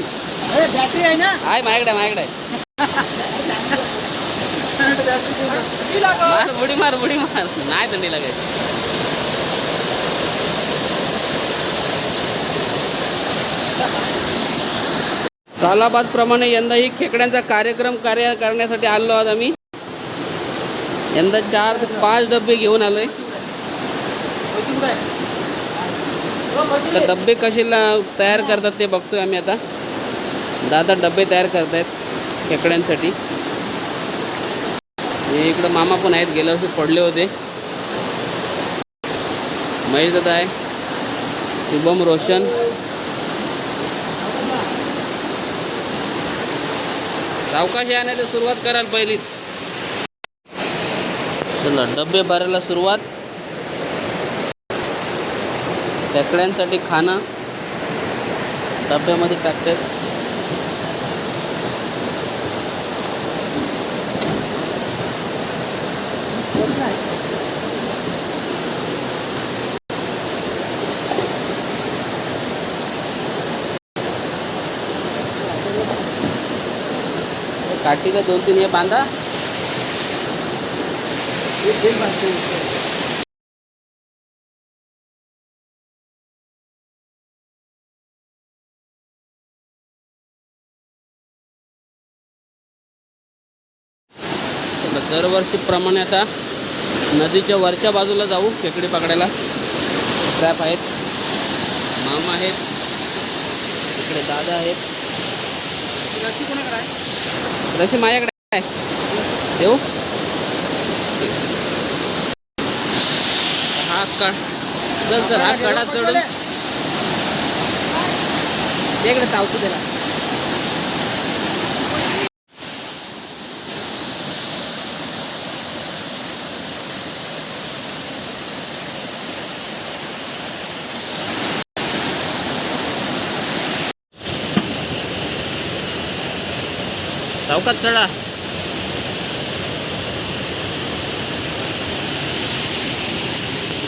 Battery आहे ना? आहे माझ्याकडे माझ्याकडे. मार बुडी मार बुडी मार. नाही थंडी लागायची. प्रमाणे यंदाही खेकड्यांचा कार्यक्रम कार्य करण्यासाठी आलो आहोत आम्ही. यंदा चार ते पाच डबे घेऊन आलोय. तर डबे कसे तयार करतात ते बघतोय आम्ही आता. दादा डबे तयार करतायत खेकड्यांसाठी. हे इकडं मामा पण आहेत गेल्या वर्षी पडले होते. महेश दादा आहे शुभम रोशन. सावकाश आणायची सुरुवात कराल पहिलीच. चला डबे भरायला सुरुवात. खेकड्यांसाठी खाणं डब्यामध्ये टाकतात. काठीला दोन तीन हे बांधा. दरवर्षीप्रमाणे आता नदीच्या वरच्या बाजूला जाऊ खेकडी पकडायला. ट्रॅप आहेत. मामा आहेत. इकडे दादा आहेत. तसे माझ्याकडे आहे. देऊ हा कड चल चल हा कडा चढून. इकडे चावतो त्याला चौकात चढा.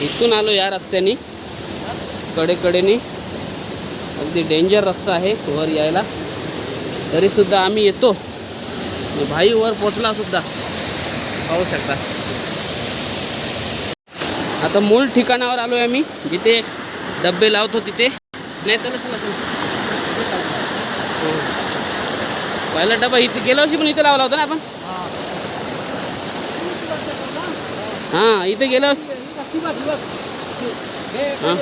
इथून आलो या रस्त्याने. कडेकडेने. अगदी डेंजर रस्ता आहे वर यायला. तरीसुद्धा आम्ही येतो. भाई वर पोचला सुद्धा. पाहू शकता. आता मूळ ठिकाणावर आलो आहे आम्ही. जिथे डब्बे लावतो तिथे. नाही चला चला चला. पहिला डबा इथे गेल्या वर्षी पण इथे लावला होता ना आपण? हां इथे गेल्या हां.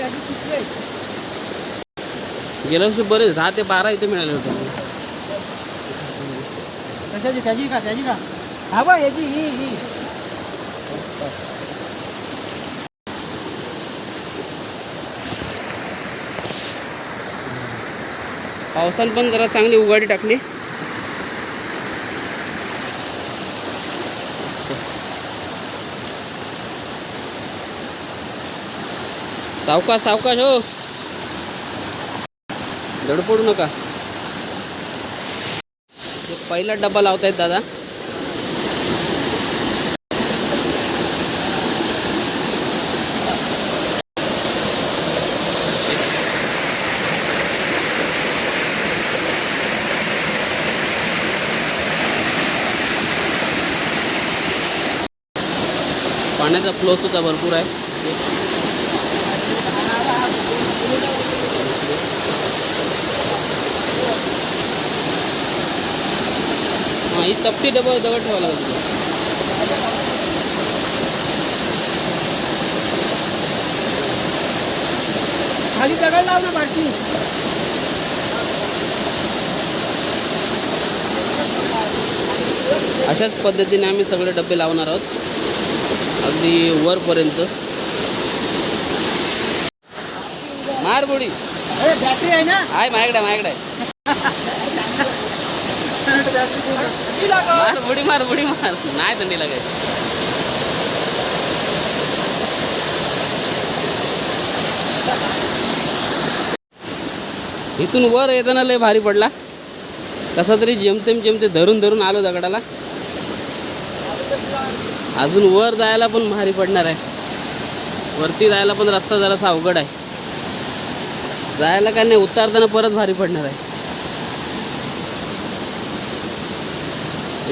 गेल्या वर्षी बरेच दहा ते बारा इथे मिळाले होते. कशाची? त्याची का? त्याची का? हा बा याची ही ही. पावसानं पण जरा चांगली उघाडी टाकली. सावकाश सावकाश हो. धडपडू नका. पहिला डब्बा लावतायत दादा. पाण्याचा फ्लो सुद्धा भरपूर आहे. हां ही तपटी डबल दगड ठेवायला लागेल. खाली दगड लाव ना बाटली अशाच पद्धतीने आम्ही सगळे डबे लावणार आहोत. अगदी वरपर्यंत. मार बुडी. बॅटरी आहे ना? आहे माझ्याकडे माझ्याकडे आहे. मार बुडी मार बुडी मार. नाही थंडी लागायची. इथून वर येताना लय भारी पडला. कसा तरी जेमतेम जेमते धरून धरून आलो दगडाला. अजून वर जायला पण भारी पडणार आहे. वरती जायला पण रस्ता जरासा अवघड आहे. जायला काय नाही उतारताना परत भारी पडणार आहे.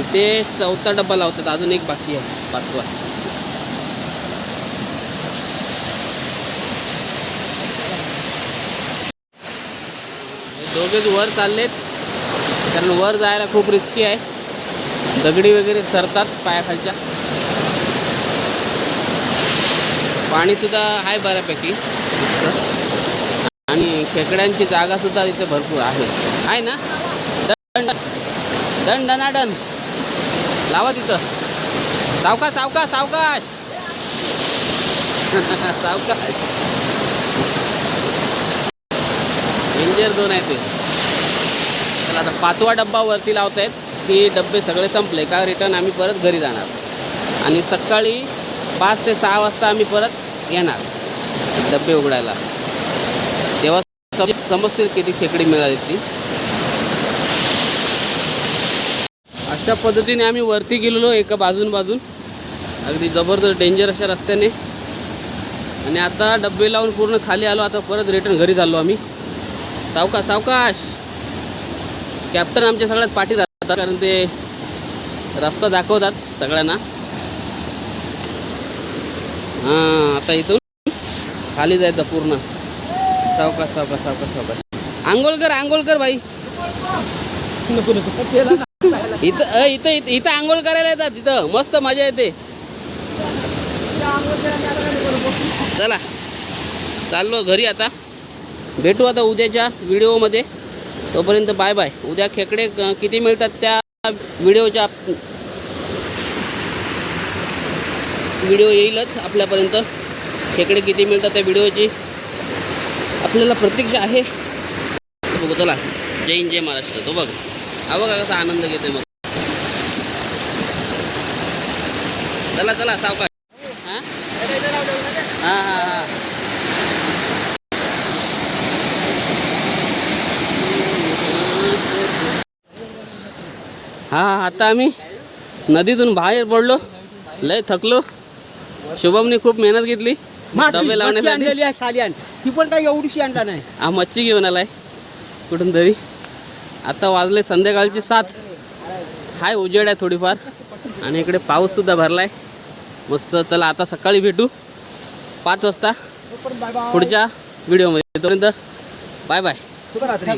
इथे चौथा डब्बा लावतात. अजून एक बाकी आहे. पाचवा. दोघेच वर चाललेत. कारण वर जायला खूप रिस्की आहे. दगडी वगैरे सरतात पायाखालच्या. पाणी सुद्धा आहे बऱ्यापैकी. आणि खेकड्यांची जागा सुद्धा इथे भरपूर आहे. आहे ना? दंड दंड दनाडन लावा तिथं. सावकाश सावकाश सावकाश. सावकाश. डेंजर दोन आहे ते. चला आता पाचवा डब्बा वरती लावतायत की डब्बे सगळे संपले. का रिटर्न आम्ही परत घरी जाणार. आणि सकाळी पाच ते सहा वाजता आम्ही परत येणार. डब्बे उघडायला. तेव्हा समजतील किती खेकडी मिळाली ती. अशा पद्धतीने आम्ही वरती गेलेलो एका बाजून बाजून. अगदी जबरदस्त डेंजर अशा रस्त्याने. आणि आता डब्बे लावून पूर्ण खाली आलो आता परत रिटर्न घरी चाललो आम्ही. सावकाश सावकाश. कॅप्टन आमच्या सगळ्यात पाठी जातात कारण ते रस्ता दाखवतात सगळ्यांना. हां आता इथून खाली जायचं पूर्ण. सावकाश सावकाश सावकाश सावकाश. आंघोळ कर आंघोळ कर बाई नको नको इथं इथं इथं इथं आंघोळ करायला येतात इथं. मस्त मजा येते. चला. चाललो घरी आता. भेटू आता उद्याच्या व्हिडिओमध्ये. तोपर्यंत बाय बाय. उद्या खेकडे किती मिळतात त्या व्हिडिओच्या व्हिडिओ येईलच आपल्यापर्यंत. खेकडे किती मिळतात त्या व्हिडिओची. आपल्याला प्रतीक्षा आहे. बघू चला. जय हिंद जय महाराष्ट्र. तो बघ. हा बघा कसा आनंद घेतोय मग चला चला सावकाश. हां? हां हां हां. हा आता आम्ही नदीतून बाहेर पडलो. लय थकलो. शुभमने खूप मेहनत घेतली. डबे लावण्यासाठी. साल्यान ती पण काही एवढीशी आणला नाही. हा मच्छी घेऊन आलाय. कुठून तरी. आता वाजले संध्याकाळची सात. हाय उजेड आहे थोडीफार. आणि इकडे पाऊससुद्धा भरलाय. मस्त चला आता सकाळी भेटू. पाच वाजता. पुढच्या व्हिडिओमध्ये तोपर्यंत बाय बाय शुभरात्री.